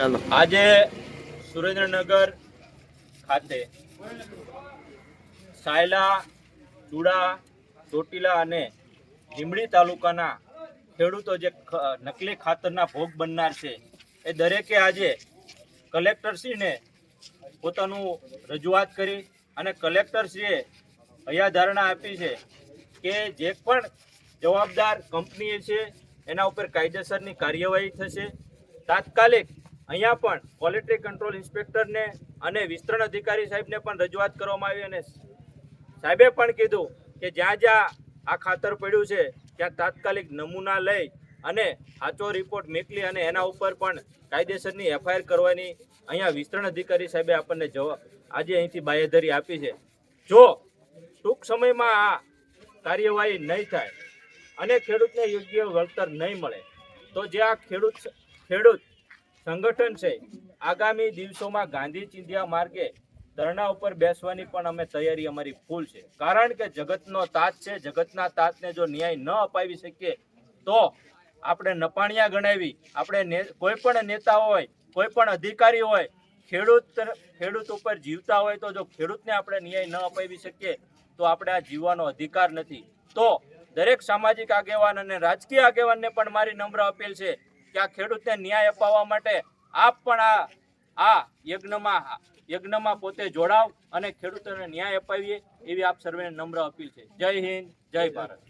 આજે સુરેન્દ્રનગર ખાતે સાયલા, ચુડા, ચોટીલા અને લીંબડી તાલુકાના ખેડૂતો જે નકલી ખાતરના ભોગ બનનાર છે, એ દરેકે આજે કલેક્ટરશ્રીને પોતાનું રજૂઆત કરી અને કલેક્ટરશ્રીએ અહીંયા ધારણા આપી છે કે જે પણ જવાબદાર કંપની છે, એના ઉપર કાયદેસરની કાર્યવાહી થશે. તાત્કાલિક અહીંયા પણ ક્વોલિટી કંટ્રોલ ઇન્સ્પેક્ટરને અને વિસ્તરણ અધિકારી સાહેબને પણ રજૂઆત કરવામાં આવી અને સાહેબે પણ કીધું કે જ્યાં જ્યાં આ ખાતર પડ્યું છે, ત્યાં તાત્કાલિક નમૂના લઈ અને સાચો રિપોર્ટ મોકલી અને એના ઉપર પણ કાયદેસરની એફઆઈઆર કરવાની અહીંયા વિસ્તરણ અધિકારી સાહેબે આપણને જવાબ આજે અહીંથી બાહેધરી આપી છે. જો ટૂંક સમયમાં આ કાર્યવાહી નહીં થાય અને ખેડૂતને યોગ્ય વળતર નહીં મળે, તો જે આ ખેડૂત ખેડૂત સંગઠન છે. આગામી દિવસોમાં ગાંધી ચિંધ્યા માર્ગે ધરણા ઉપર બેસવાની પણ અમે તૈયારી અમારી ફૂલ છે. કારણ કે જગતનો તાત છે, જગતના તાતને જો ન્યાય ન અપાવી શકીએ, તો આપણે નપાણિયા ગણાવી, આપણે કોઈ પણ નેતા હોય કોઈ પણ અધિકારી હોય, ખેડૂત ખેડૂત ઉપર જીવતા હોય તો જો ખેડૂતને આપણે ન્યાય ન અપાવી શકીએ, તો આપણે આ જીવવાનો અધિકાર નથી. તો દરેક સામાજિક આગેવાન અને રાજકીય આગેવાનને પણ મારી નમ્ર અપીલ છે કે આ ખેડૂતને ન્યાય અપાવવા માટે આપ પણ આ આ યજ્ઞમાં યજ્ઞમાં પોતે જોડાવ અને ખેડૂતોને ન્યાય અપાવીએ એવી આપ સર્વેને નમ્ર અપીલ છે. જય હિન્દ, જય ભારત.